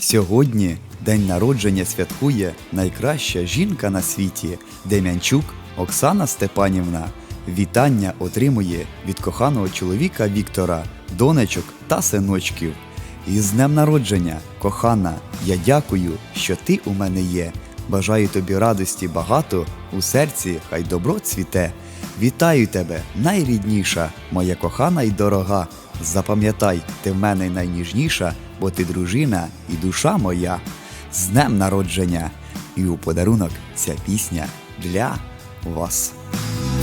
Сьогодні день народження святкує найкраща жінка на світі Дем'янчук Оксана Степанівна. Вітання отримує від коханого чоловіка Віктора, донечок та синочків. Із днем народження, кохана, я дякую, що ти у мене є. Бажаю тобі радості багато, у серці хай добро цвіте. Вітаю тебе, найрідніша, моя кохана й дорога. Запам'ятай, ти в мене найніжніша, бо ти дружина і душа моя. З днем народження! І у подарунок ця пісня для вас.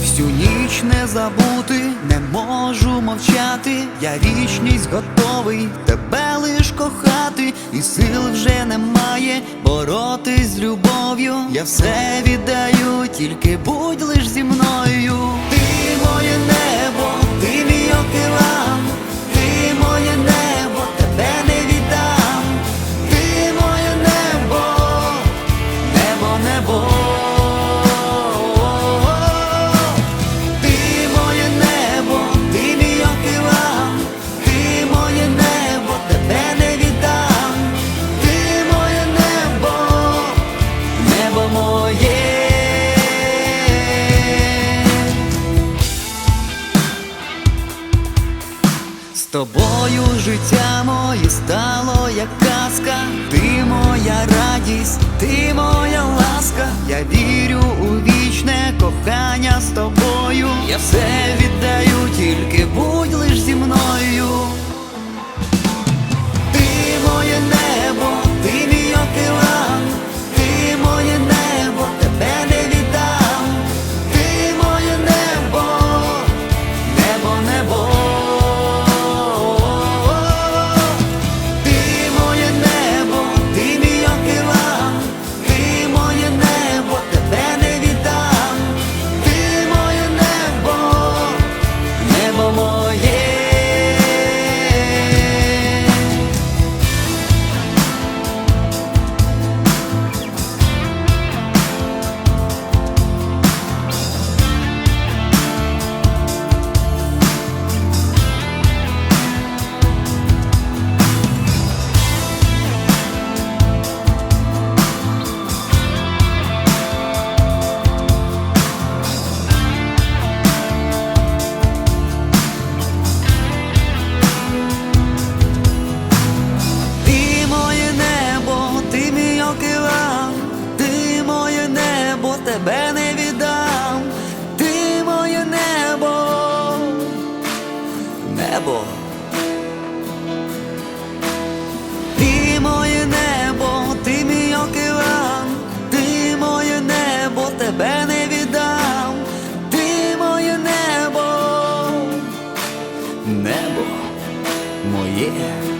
Всю ніч не забути, не можу мовчати. Я вічність готовий тебе лиш кохати, і сил вже немає боротись з любов'ю. Я все віддаю, тільки будь лиш зі мною. Життя моє стало як казка, ти моя радість, ти моя ласка, я вірю у вічне кохання з тобою. Я все віддаю, тільки будь лиш зі мною. Небо. Ти моє небо, ти мій океан, ти моє небо, тебе не віддам, ти моє небо, небо моє.